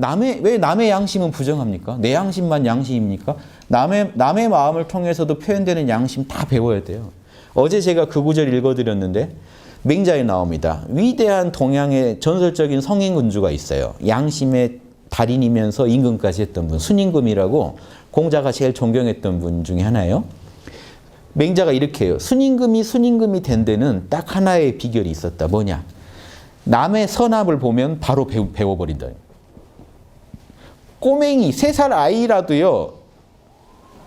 남의 왜 남의 양심은 부정합니까? 내 양심만 양심입니까? 남의 남의 마음을 통해서도 표현되는 양심 다 배워야 돼요. 어제 제가 그 구절 읽어드렸는데 맹자에 나옵니다. 위대한 동양의 전설적인 성인 군주가 있어요. 양심의 달인이면서 임금까지 했던 분 순임금이라고 공자가 제일 존경했던 분 중에 하나예요. 맹자가 이렇게 해요. 순임금이 순임금이 된 데는 딱 하나의 비결이 있었다. 뭐냐? 남의 선함을 보면 바로 배워, 배워버린다. 꼬맹이 세 살 아이라도요.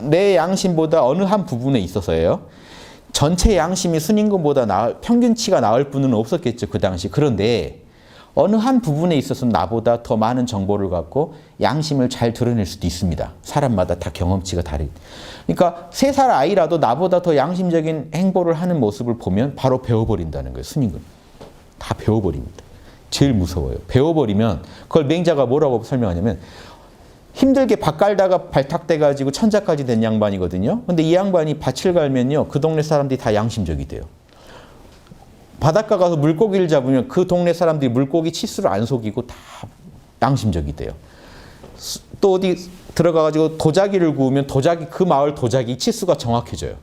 내 양심보다 어느 한 부분에 있어서예요. 전체 양심이 순임금보다 나을, 평균치가 나을 분은 없었겠죠 그 당시. 그런데 어느 한 부분에 있어서 나보다 더 많은 정보를 갖고 양심을 잘 드러낼 수도 있습니다. 사람마다 다 경험치가 다르. 그러니까 세 살 아이라도 나보다 더 양심적인 행보를 하는 모습을 보면 바로 배워버린다는 거예요. 순임금. 다 배워버립니다. 제일 무서워요. 배워버리면 그걸 맹자가 뭐라고 설명하냐면 힘들게 밭 갈다가 발탁돼가지고 천자까지 된 양반이거든요. 근데 이 양반이 밭을 갈면요. 그 동네 사람들이 다 양심적이 돼요. 바닷가 가서 물고기를 잡으면 그 동네 사람들이 물고기 치수를 안 속이고 다 양심적이 돼요. 수- 또 어디 들어가가지고 도자기를 구우면 도자기 그 마을 도자기 치수가 정확해져요.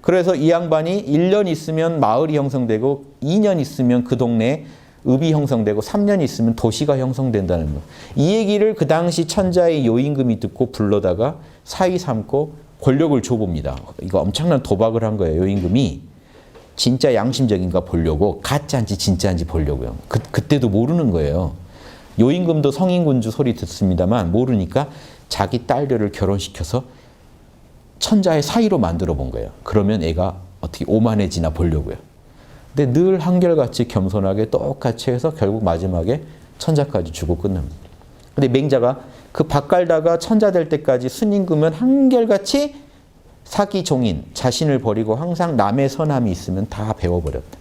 그래서 이 양반이 1년 있으면 마을이 형성되고 2년 있으면 그 동네에 읍이 형성되고 3년 있으면 도시가 형성된다는 거. 이 얘기를 그 당시 천자의 요임금이 듣고 불러다가 사위 삼고 권력을 줘봅니다. 이거 엄청난 도박을 한 거예요. 요임금이 진짜 양심적인가 보려고 가짜인지 진짜인지 보려고요. 그, 그때도 모르는 거예요. 요임금도 성인군주 소리 듣습니다만 모르니까 자기 딸들을 결혼시켜서 천자의 사이로 만들어 본 거예요. 그러면 애가 어떻게 오만해지나 보려고요. 근데 늘 한결같이 겸손하게 똑같이 해서 결국 마지막에 천자까지 주고 끝납니다. 근데 맹자가 그 밭갈다가 천자 될 때까지 순임금은 한결같이 사기 종인 자신을 버리고 항상 남의 선함이 있으면 다 배워버렸다.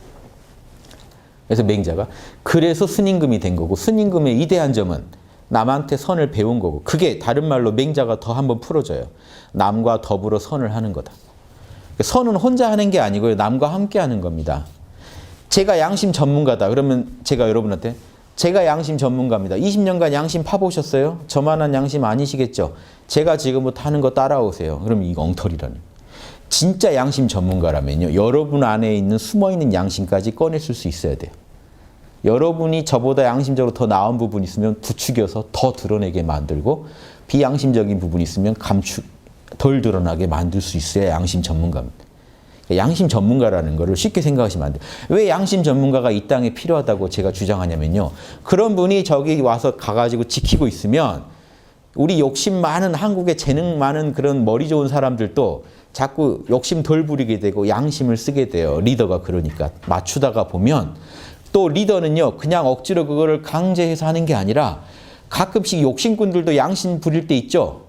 그래서 맹자가 그래서 순임금이 된 거고 순임금의 이대한 점은 남한테 선을 배운 거고 그게 다른 말로 맹자가 더 한번 풀어줘요. 남과 더불어 선을 하는 거다. 선은 혼자 하는 게 아니고요. 남과 함께 하는 겁니다. 제가 양심 전문가다. 그러면 제가 여러분한테 제가 양심 전문가입니다. 20년간 양심 파보셨어요? 저만한 양심 아니시겠죠? 제가 지금부터 하는 거 따라오세요. 그럼 이거 엉터리라는. 진짜 양심 전문가라면요. 여러분 안에 있는 숨어있는 양심까지 꺼냈을 수 있어야 돼요. 여러분이 저보다 양심적으로 더 나은 부분이 있으면 부추겨서 더 드러내게 만들고 비양심적인 부분이 있으면 감추 덜 드러나게 만들 수 있어야 양심 전문가입니다. 양심 전문가라는 것을 쉽게 생각하시면 안 돼요. 왜 양심 전문가가 이 땅에 필요하다고 제가 주장하냐면요. 그런 분이 저기 와서 가가지고 지키고 있으면 우리 욕심 많은 한국에 재능 많은 그런 머리 좋은 사람들도 자꾸 욕심 덜 부리게 되고 양심을 쓰게 돼요. 리더가 그러니까 맞추다가 보면 또 리더는요 그냥 억지로 그거를 강제해서 하는 게 아니라 가끔씩 욕심꾼들도 양심 부릴 때 있죠.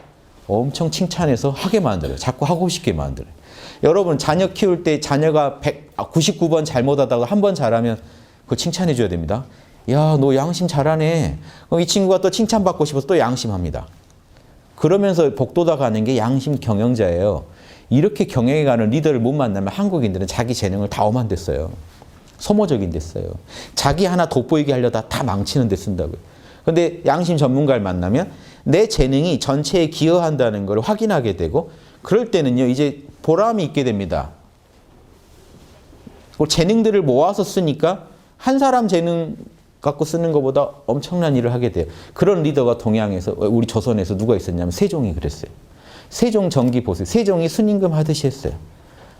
엄청 칭찬해서 하게 만들어요. 자꾸 하고 싶게 만들어요. 여러분 자녀 키울 때 자녀가 100, 99번 잘못하다가 한 번 잘하면 그거 칭찬해 줘야 됩니다. 야, 너 양심 잘하네. 그럼 이 친구가 또 칭찬받고 싶어서 또 양심합니다. 그러면서 복도다 가는 게 양심 경영자예요. 이렇게 경영해 가는 리더를 못 만나면 한국인들은 자기 재능을 다 오만됐어요. 소모적인 데 써요. 자기 하나 돋보이게 하려다 다 망치는 데 쓴다고요. 근데 양심 전문가를 만나면 내 재능이 전체에 기여한다는 걸 확인하게 되고 그럴 때는요 이제 보람이 있게 됩니다. 그 재능들을 모아서 쓰니까 한 사람 재능 갖고 쓰는 것보다 엄청난 일을 하게 돼요. 그런 리더가 동양에서 우리 조선에서 누가 있었냐면 세종이 그랬어요. 세종 정기 보세요. 세종이 순임금 하듯이 했어요.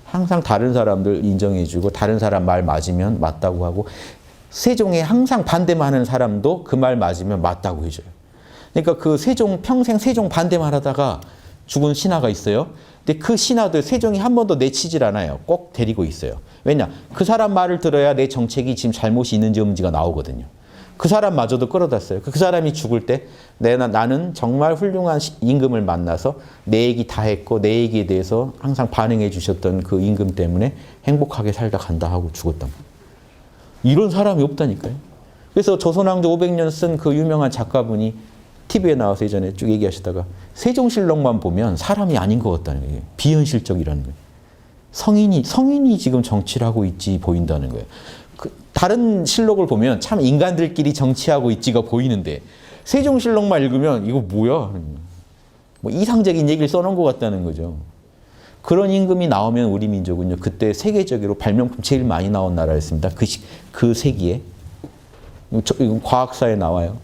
항상 다른 사람들 인정해주고 다른 사람 말 맞으면 맞다고 하고 세종에 항상 반대만 하는 사람도 그 말 맞으면 맞다고 해줘요. 그러니까 그 세종 평생 세종 반대만 하다가 죽은 신하가 있어요. 근데 그 신하도 세종이 한 번도 내치질 않아요. 꼭 데리고 있어요. 왜냐? 그 사람 말을 들어야 내 정책이 지금 잘못이 있는지 없는지가 나오거든요. 그 사람마저도 끌어다 써요. 그 사람이 죽을 때 내가 나는 정말 훌륭한 시- 임금을 만나서 내 얘기 다 했고 내 얘기에 대해서 항상 반응해 주셨던 그 임금 때문에 행복하게 살다 간다 하고 죽었단 말이에요. 이런 사람이 없다니까요. 그래서 조선왕조 500년 쓴 그 유명한 작가분이 TV에 나와서 예전에 쭉 얘기하시다가 세종실록만 보면 사람이 아닌 것 같다는 거예요. 비현실적이라는 거예요. 성인이 성인이 지금 정치를 하고 있지 보인다는 거예요. 그 다른 실록을 보면 참 인간들끼리 정치하고 있지가 보이는데 세종실록만 읽으면 이거 뭐야? 뭐 이상적인 얘기를 써놓은 것 같다는 거죠. 그런 임금이 나오면 우리 민족은요 그때 세계적으로 발명품 제일 많이 나온 나라였습니다. 그, 시, 그 세기에 저- 이건 과학사에 나와요.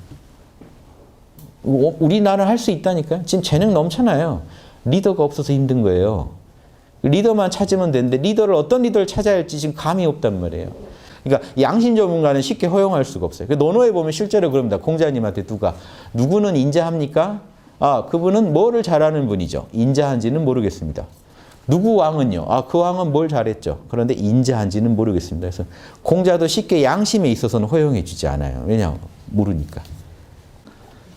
어, 우리나라 할 수 있다니까요. 지금 재능 넘잖아요. 리더가 없어서 힘든 거예요. 리더만 찾으면 되는데 리더를 어떤 리더를 찾아야 할지 지금 감이 없단 말이에요. 그러니까 양심 전문가는 쉽게 허용할 수가 없어요. 그 논어에 보면 실제로 그럽니다. 공자님한테 누가 누구는 인자합니까? 아 그분은 뭐를 잘하는 분이죠. 인자한지는 모르겠습니다. 누구 왕은요? 아 그 왕은 뭘 잘했죠. 그런데 인자한지는 모르겠습니다. 그래서 공자도 쉽게 양심에 있어서는 허용해주지 않아요. 왜냐 모르니까.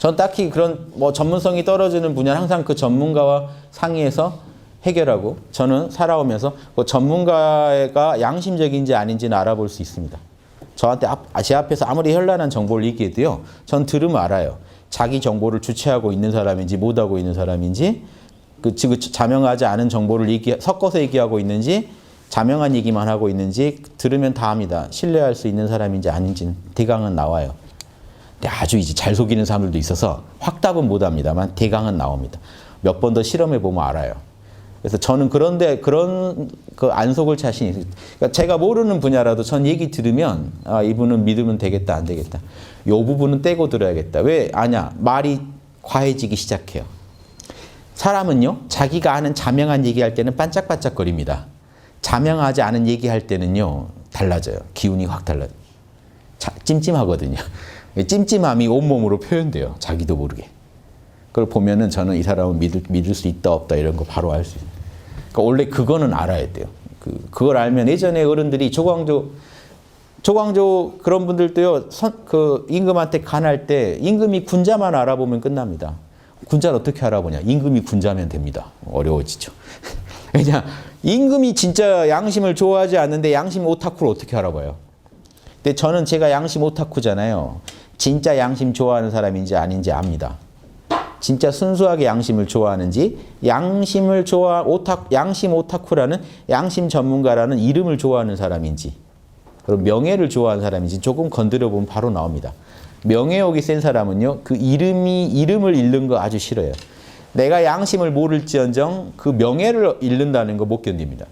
전 딱히 그런 뭐 전문성이 떨어지는 분야는 항상 그 전문가와 상의해서 해결하고 저는 살아오면서 그 전문가가 양심적인지 아닌지는 알아볼 수 있습니다. 저한테 앞, 제 앞에서 아무리 현란한 정보를 얘기해도요, 전 들으면 알아요. 자기 정보를 주체하고 있는 사람인지 못하고 있는 사람인지 그 지금 자명하지 않은 정보를 얘기, 섞어서 얘기하고 있는지 자명한 얘기만 하고 있는지 들으면 다 압니다. 신뢰할 수 있는 사람인지 아닌지는 대강은 나와요. 근데 아주 이제 잘 속이는 사람들도 있어서 확답은 못 합니다만 대강은 나옵니다. 몇 번 더 실험해 보면 알아요. 그래서 저는 그런데 그런 그 안 속을 자신이. 그러니까 제가 모르는 분야라도 전 얘기 들으면 아 이분은 믿으면 되겠다 안 되겠다. 요 부분은 떼고 들어야겠다. 왜 아냐 말이 과해지기 시작해요. 사람은요 자기가 아는 자명한 얘기할 때는 반짝반짝거립니다. 자명하지 않은 얘기할 때는요 달라져요. 기운이 확 달라요. 자, 찜찜하거든요. 찜찜함이 온몸으로 표현돼요. 자기도 모르게. 그걸 보면은 저는 이 사람은 믿을, 믿을 수 있다 없다 이런 거 바로 알 수 있어요. 그러니까 원래 그거는 알아야 돼요. 그, 그걸 알면 예전에 어른들이 조광조 조광조 그런 분들도요. 선, 그 임금한테 간할 때 임금이 군자만 알아보면 끝납니다. 군자를 어떻게 알아보냐? 임금이 군자면 됩니다. 어려워지죠. 왜냐? 임금이 진짜 양심을 좋아하지 않는데 양심 오타쿠를 어떻게 알아봐요? 근데 저는 제가 양심 오타쿠잖아요. 진짜 양심 좋아하는 사람인지 아닌지 압니다. 진짜 순수하게 양심을 좋아하는지 양심을 좋아 오타 양심 오타쿠라는 양심 전문가라는 이름을 좋아하는 사람인지 그럼 명예를 좋아하는 사람인지 조금 건드려 보면 바로 나옵니다. 명예욕이 센 사람은요 그 이름이 이름을 잃는 거 아주 싫어요. 내가 양심을 모를지언정 그 명예를 잃는다는 거 못 견딥니다.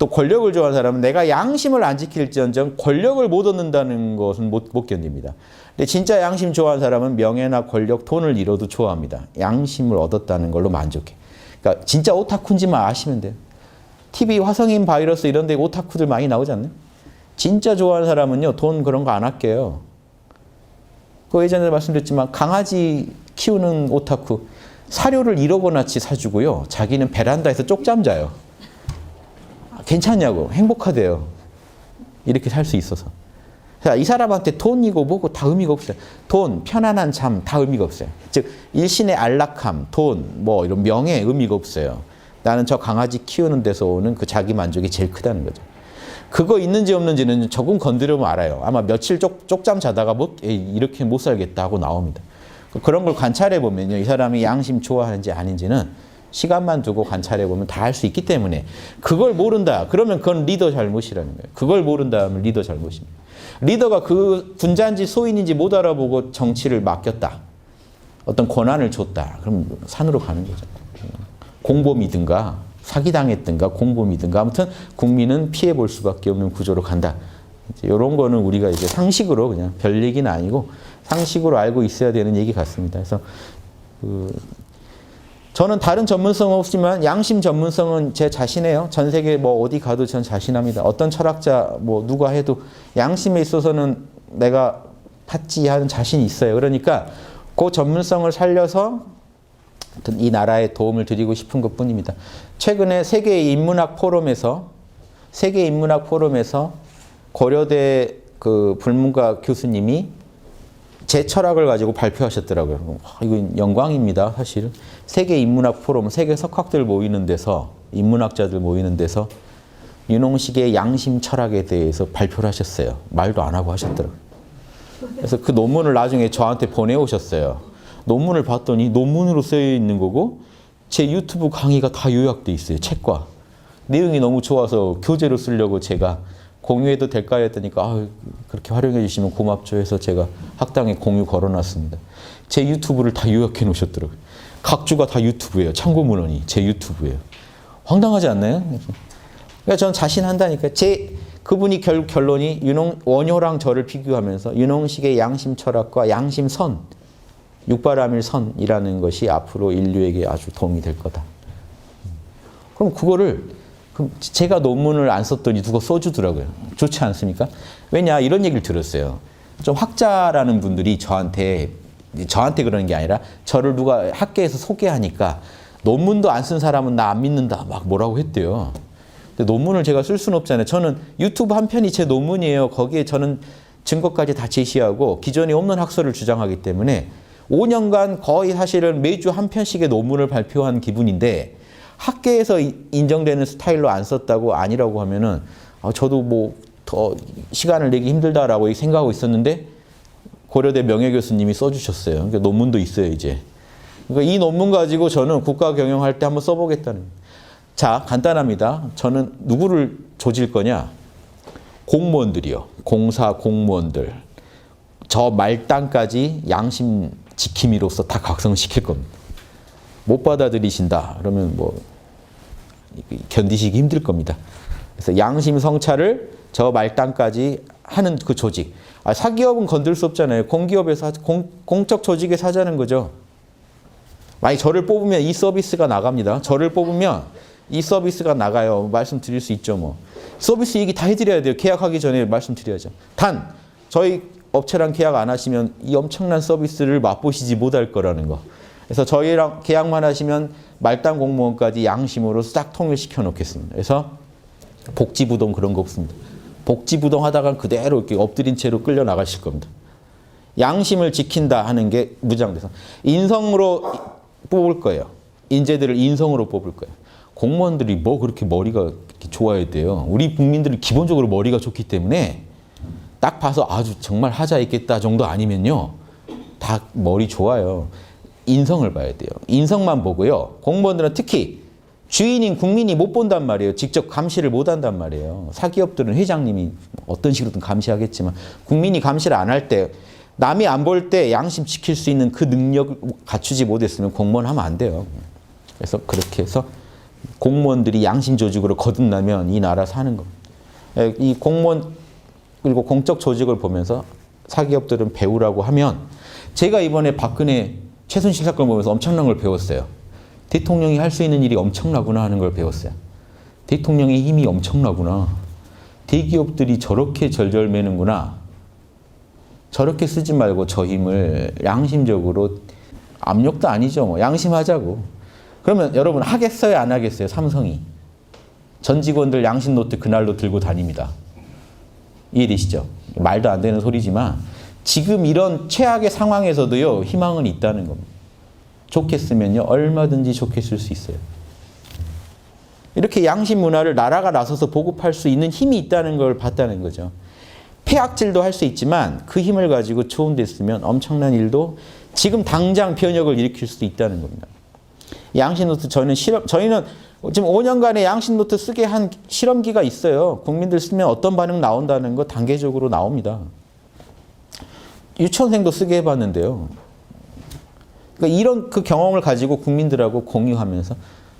또 권력을 좋아하는 사람은 내가 양심을 안 지킬지언정 권력을 못 얻는다는 것은 못, 못 견딥니다. 근데 진짜 양심 좋아하는 사람은 명예나 권력, 돈을 잃어도 좋아합니다. 양심을 얻었다는 걸로 만족해. 그러니까 진짜 오타쿠인지만 아시면 돼요. TV 화성인 바이러스 이런 데 오타쿠들 많이 나오지 않나요? 진짜 좋아하는 사람은요, 돈 그런 거안 아껴요. 그 예전에 말씀드렸지만 강아지 키우는 오타쿠 사료를 1억 원어치 사주고요. 자기는 베란다에서 쪽잠 자요. 괜찮냐고 행복하대요. 이렇게 살 수 있어서. 자, 이 사람한테 돈이고 뭐고 다 의미가 없어요. 돈, 편안한 잠 다 의미가 없어요. 즉 일신의 안락함, 돈, 뭐 이런 명예 의미가 없어요. 나는 저 강아지 키우는 데서 오는 그 자기 만족이 제일 크다는 거죠. 그거 있는지 없는지는 조금 건드려면 알아요. 아마 며칠 쪽, 쪽잠 자다가 뭐 이렇게 못 살겠다 하고 나옵니다. 그런 걸 관찰해 보면요. 이 사람이 양심 좋아하는지 아닌지는 시간만 두고 관찰해 보면 다알수 있기 때문에 그걸 모른다. 그러면 그건 리더 잘못이라는 거예요. 그걸 모른다 하면 리더 잘못입니다. 리더가 그 군자인지 소인인지 못 알아보고 정치를 맡겼다. 어떤 권한을 줬다. 그럼 산으로 가는 거죠. 공범이든가 사기당했든가 공범이든가 아무튼 국민은 피해 볼 수밖에 없는 구조로 간다. 이런 거는 우리가 이제 상식으로 그냥 별 얘기는 아니고 상식으로 알고 있어야 되는 얘기 같습니다. 그래서 그 저는 다른 전문성 없지만 양심 전문성은 제 자신이에요. 전 세계 뭐 어디 가도 전 자신합니다. 어떤 철학자 뭐 누가 해도 양심에 있어서는 내가 받지 하는 자신이 있어요. 그러니까 그 전문성을 살려서 이 나라에 도움을 드리고 싶은 것 뿐입니다. 최근에 세계 인문학 포럼에서 세계 인문학 포럼에서 고려대 그 불문과 교수님이 제 철학을 가지고 발표하셨더라고요. 아, 이건 영광입니다, 사실. 세계 인문학 포럼, 세계 석학들 모이는 데서, 인문학자들 모이는 데서 윤홍식의 양심 철학에 대해서 발표를 하셨어요. 말도 안 하고 하셨더라고요. 그래서 그 논문을 나중에 저한테 보내오셨어요. 논문을 봤더니 논문으로 쓰여 있는 거고, 제 유튜브 강의가 다 요약돼 있어요, 책과. 내용이 너무 좋아서 교재로 쓰려고 제가 공유해도 될까요? 했더니까 아, 그렇게 활용해 주시면 고맙죠 해서 제가 학당에 공유 걸어놨습니다. 제 유튜브를 다 요약해 놓으셨더라고요. 각 주가 다 유튜브예요. 참고 문헌이 제 유튜브예요. 황당하지 않나요? 그러니까 저는 자신한다니까. 제 그분이 결, 결론이 윤홍 원효랑 저를 비교하면서 윤홍식의 양심 철학과 양심 선, 육바라밀 선이라는 것이 앞으로 인류에게 아주 도움이 될 거다. 그럼 그거를 그럼 제가 논문을 안 썼더니 누가 써주더라고요. 좋지 않습니까? 왜냐 이런 얘기를 들었어요. 좀 학자라는 분들이 저한테 저한테 그러는 게 아니라 저를 누가 학계에서 소개하니까 논문도 안 쓴 사람은 나 안 믿는다 막 뭐라고 했대요. 근데 논문을 제가 쓸 수는 없잖아요. 저는 유튜브 한 편이 제 논문이에요. 거기에 저는 증거까지 다 제시하고 기존에 없는 학설을 주장하기 때문에 5년간 거의 사실은 매주 한 편씩의 논문을 발표한 기분인데 학계에서 이- 인정되는 스타일로 안 썼다고 아니라고 하면은 아, 저도 뭐 더 시간을 내기 힘들다라고 생각하고 있었는데 고려대 명예 교수님이 써주셨어요. 그러니까 논문도 있어요 이제. 그러니까 이 논문 가지고 저는 국가 경영할 때 한번 써보겠다는. 자 간단합니다. 저는 누구를 조질 거냐? 공무원들이요. 공사 공무원들. 저 말단까지 양심 지킴이로서 다 각성시킬 겁니다. 못 받아들이신다. 그러면 뭐 견디시기 힘들 겁니다. 그래서 양심 성찰을 저 말단까지 하는 그 조직. 아, 사기업은 건들 수 없잖아요. 공기업에서 하- 공, 공적 조직에서 하자는 거죠. 만약 저를 뽑으면 이 서비스가 나갑니다. 저를 뽑으면 이 서비스가 나가요. 말씀드릴 수 있죠, 뭐. 서비스 얘기 다 해드려야 돼요. 계약하기 전에 말씀드려야죠. 단, 저희 업체랑 계약 안 하시면 이 엄청난 서비스를 맛보시지 못할 거라는 거. 그래서 저희랑 계약만 하시면 말단 공무원까지 양심으로 싹 통일시켜 놓겠습니다. 그래서 복지부동 그런 거 없습니다. 복지부동 하다가 그대로 이렇게 엎드린 채로 끌려 나가실 겁니다. 양심을 지킨다 하는 게 무장돼서 인성으로 뽑을 거예요. 인재들을 인성으로 뽑을 거예요. 공무원들이 뭐 그렇게 머리가 좋아야 돼요. 우리 국민들은 기본적으로 머리가 좋기 때문에 딱 봐서 아주 정말 하자 있겠다 정도 아니면요. 다 머리 좋아요. 인성을 봐야 돼요. 인성만 보고요. 공무원들은 특히 주인인 국민이 못 본단 말이에요. 직접 감시를 못 한단 말이에요. 사기업들은 회장님이 어떤 식으로든 감시하겠지만 국민이 감시를 안 할 때 남이 안 볼 때 양심 지킬 수 있는 그 능력을 갖추지 못했으면 공무원 하면 안 돼요. 그래서 그렇게 해서 공무원들이 양심 조직으로 거듭나면 이 나라 사는 겁니다. 예, 이 공무원 그리고 공적 조직을 보면서 사기업들은 배우라고 하면 제가 이번에 박근혜 최순실 사건 보면서 엄청난 걸 배웠어요. 대통령이 할 수 있는 일이 엄청나구나 하는 걸 배웠어요. 대통령의 힘이 엄청나구나. 대기업들이 저렇게 절절매는구나. 저렇게 쓰지 말고 저 힘을 양심적으로 압력도 아니죠. 뭐 양심하자고. 그러면 여러분 하겠어요, 안 하겠어요? 삼성이 전 직원들 양심 노트 그날로 들고 다닙니다. 이해되시죠? 말도 안 되는 소리지만 지금 이런 최악의 상황에서도요 희망은 있다는 겁니다. 좋겠으면요 얼마든지 좋겠을 수 있어요. 이렇게 양심 문화를 나라가 나서서 보급할 수 있는 힘이 있다는 걸 봤다는 거죠. 폐악질도 할 수 있지만 그 힘을 가지고 좋은 데 쓰면 엄청난 일도 지금 당장 변혁을 일으킬 수도 있다는 겁니다. 양심 노트 저는 실험 저희는 지금 5년간의 양심 노트 쓰게 한 실험기가 있어요. 국민들 쓰면 어떤 반응 나온다는 거 단계적으로 나옵니다. 유치원생도 쓰게 해봤는데요. 그러니까 이런 그 경험을 가지고 국민들하고 공유하면서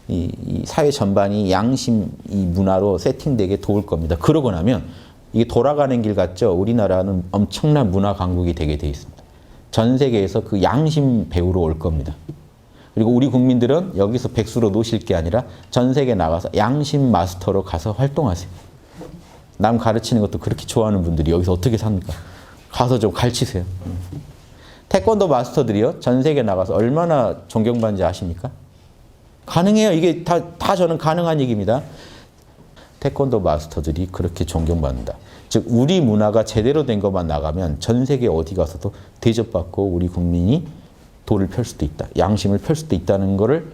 이, 이 사회 전반이 양심 이 문화로 세팅되게 도울 겁니다. 그러고 나면 이게 돌아가는 길 같죠. 우리나라는 엄청난 문화 강국이 되게 돼 있습니다. 전 세계에서 그 양심 배우러 올 겁니다. 그리고 우리 국민들은 여기서 백수로 노실 게 아니라 전 세계 나가서 양심 마스터로 가서 활동하세요. 남 가르치는 것도 그렇게 좋아하는 분들이 여기서 어떻게 삽니까? 가서 좀 가르치세요. 태권도 마스터들이요. 전 세계 나가서 얼마나 존경받는지 아십니까? 가능해요. 이게 다, 다 저는 가능한 얘기입니다. 태권도 마스터들이 그렇게 존경받는다. 즉 우리 문화가 제대로 된 것만 나가면 전 세계 어디 가서도 대접받고 우리 국민이 돌을 펼 수도 있다. 양심을 펼 수도 있다는 것을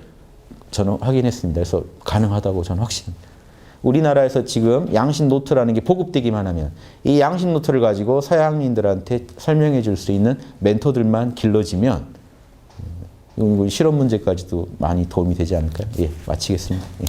저는 확인했습니다. 그래서 가능하다고 저는 확신합니다. 우리나라에서 지금 양심 노트라는 게 보급되기만 하면 이 양심 노트를 가지고 서양인들한테 설명해 줄 수 있는 멘토들만 길러지면 음, 이거 실험 문제까지도 많이 도움이 되지 않을까요? 예, 마치겠습니다. 예.